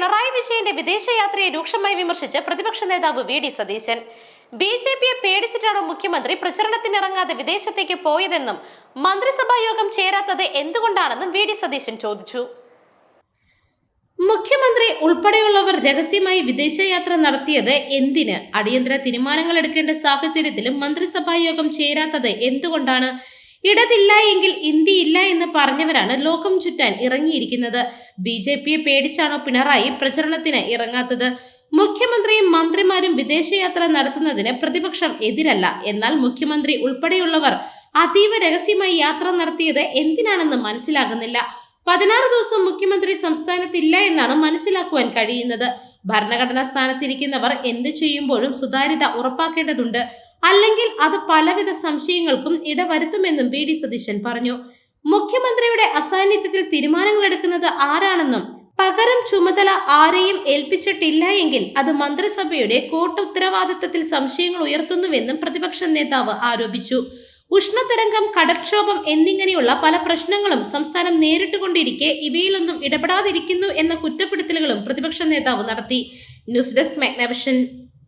പിണറായി വിജയന്റെ വിദേശയാത്രയെ രൂക്ഷമായി വിമർശിച്ച് പ്രതിപക്ഷ നേതാവ് V D Satheesan. B J പിയെ പേടിച്ചിട്ടാണോ മുഖ്യമന്ത്രി പ്രചരണത്തിനിറങ്ങാതെ വിദേശത്തേക്ക് പോയതെന്നും മന്ത്രിസഭാ യോഗം ചേരാത്തത് എന്തുകൊണ്ടാണെന്നും വി ഡി സതീശൻ ചോദിച്ചു. മുഖ്യമന്ത്രി ഉൾപ്പെടെയുള്ളവർ രഹസ്യമായി വിദേശയാത്ര നടത്തിയത് എന്തിന്? അടിയന്തര തീരുമാനങ്ങൾ എടുക്കേണ്ട സാഹചര്യത്തിലും മന്ത്രിസഭാ യോഗം ചേരാത്തത് എന്തുകൊണ്ടാണ്? ഇടതില്ല എങ്കിൽ ഇന്ത്യ ഇല്ല എന്ന് പറഞ്ഞവരാണ് ലോകം ചുറ്റാൻ ഇറങ്ങിയിരിക്കുന്നത്. ബി ജെ പിയെ പേടിച്ചാണോ പിണറായി പ്രചരണത്തിന് ഇറങ്ങാത്തത്? മുഖ്യമന്ത്രിയും മന്ത്രിമാരും വിദേശയാത്ര നടത്തുന്നതിന് പ്രതിപക്ഷം എതിരല്ല. എന്നാൽ മുഖ്യമന്ത്രി ഉൾപ്പെടെയുള്ളവർ അതീവ രഹസ്യമായി യാത്ര നടത്തിയത് എന്തിനാണെന്ന് മനസ്സിലാകുന്നില്ല. പതിനാറ് ദിവസം മുഖ്യമന്ത്രി സംസ്ഥാനത്തില്ല എന്നാണ് മനസ്സിലാക്കുവാൻ കഴിയുന്നത്. ഭരണഘടനാ സ്ഥാനത്തിരിക്കുന്നവർ എന്ത് ചെയ്യുമ്പോഴും സുതാര്യത ഉറപ്പാക്കേണ്ടതുണ്ട്. അല്ലെങ്കിൽ അത് പലവിധ സംശയങ്ങൾക്കും ഇടവരുത്തുമെന്നും പി ഡി സതീശൻ പറഞ്ഞു. മുഖ്യമന്ത്രിയുടെ അസാന്നിധ്യത്തിൽ തീരുമാനങ്ങൾ എടുക്കുന്നത് ആരാണെന്നും പകരം ചുമതല ആരെയും ഏൽപ്പിച്ചിട്ടില്ല എങ്കിൽ അത് മന്ത്രിസഭയുടെ കോട്ട ഉത്തരവാദിത്വത്തിൽ സംശയങ്ങൾ ഉയർത്തുന്നുവെന്നും പ്രതിപക്ഷ നേതാവ് ആരോപിച്ചു. ഉഷ്ണതരംഗം കടൽക്ഷോഭം എന്നിങ്ങനെയുള്ള പല പ്രശ്നങ്ങളും സംസ്ഥാനം നേരിട്ടുകൊണ്ടിരിക്കെ ഇവയിലൊന്നും ഇടപെടാതിരിക്കുന്നു എന്ന കുറ്റപ്പെടുത്തലുകളും പ്രതിപക്ഷ നേതാവ് നടത്തി. News desk Magnavision.